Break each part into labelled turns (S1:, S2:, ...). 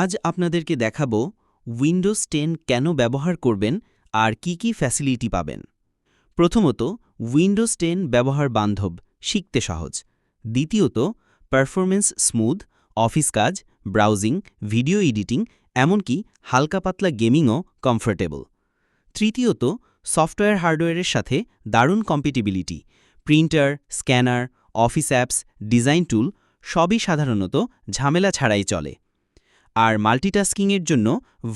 S1: আজ আপনাদেরকে দেখাবো উইন্ডোজ টেন কেন ব্যবহার করবেন আর কি কি ফ্যাসিলিটি পাবেন। প্রথমত উইন্ডোজ টেন ব্যবহার বান্ধব, শিখতে সহজ। দ্বিতীয়ত পারফরমেন্স স্মুথ অফিস কাজ ব্রাউজিং ভিডিও এডিটিং এমনকি হালকা পাতলা গেমিংও কমফোর্টেবল তৃতীয়ত সফটওয়্যার হার্ডওয়্যারের সাথে দারুণ compatibility printer scanner office apps design tool সবই সাধারণত ঝামেলা ছাড়াই চলে। আর মাল্টিটাস্কিংয়ের জন্য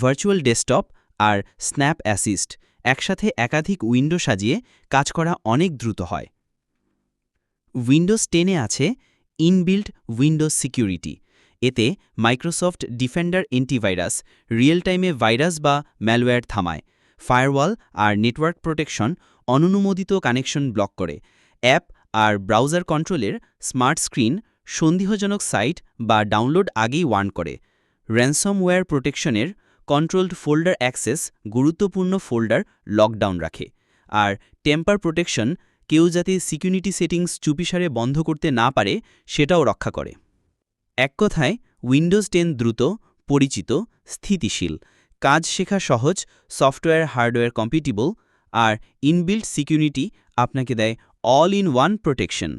S1: ভার্চুয়াল ডেস্কটপ আর স্ন্যাপ অ্যাসিস্ট একসাথে একাধিক উইন্ডো সাজিয়ে কাজ করা অনেক দ্রুত হয়। উইন্ডোজ টেনে আছে ইনবিল্ট উইন্ডোজ সিকিউরিটি। এতে মাইক্রোসফট ডিফেন্ডার অ্যান্টিভাইরাস রিয়েল টাইমে ভাইরাস বা ম্যালওয়্যার থামায়, ফায়ারওয়াল আর নেটওয়ার্ক প্রোটেকশন অননুমোদিত কানেকশন ব্লক করে, অ্যাপ আর ব্রাউজার কন্ট্রোলের স্মার্ট স্ক্রিন, সন্দেহজনক সাইট বা ডাউনলোড আগেই ওয়ার্ন করে। র্যানসমওয়্যার প্রোটেকশনের কন্ট্রোলড ফোল্ডার অ্যাক্সেস গুরুত্বপূর্ণ ফোল্ডার লকডাউন রাখে। আর টেম্পার প্রোটেকশন কেউ যাতে সিকিউরিটি সেটিংস চুপিসারে বন্ধ করতে না পারে, সেটাও রক্ষা করে। এক কথায় উইন্ডোজ টেন দ্রুত, পরিচিত, স্থিতিশীল, কাজ শেখা সহজ সফটওয়্যার হার্ডওয়্যার কম্পিটিবল আর ইনবিল্ট সিকিউরিটি আপনাকে দেয় all in one protection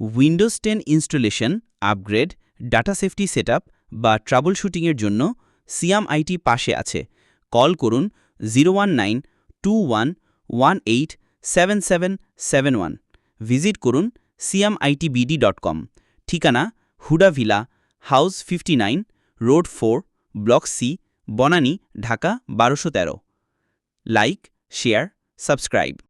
S1: Windows ten installation upgrade data safety setup বা ট্রাবল শুটিংয়ের জন্য সিয়াম আইটি পাশে আছে। কল করুন zero one nine two one one eight seven seven seven one. Visit করুন সিয়াম আইটিবিডি ডট কম। ঠিকানা Huda villa, house fifty nine, road four, block C, Banani, Dhaka বারোশো তেরো। Like, share, subscribe.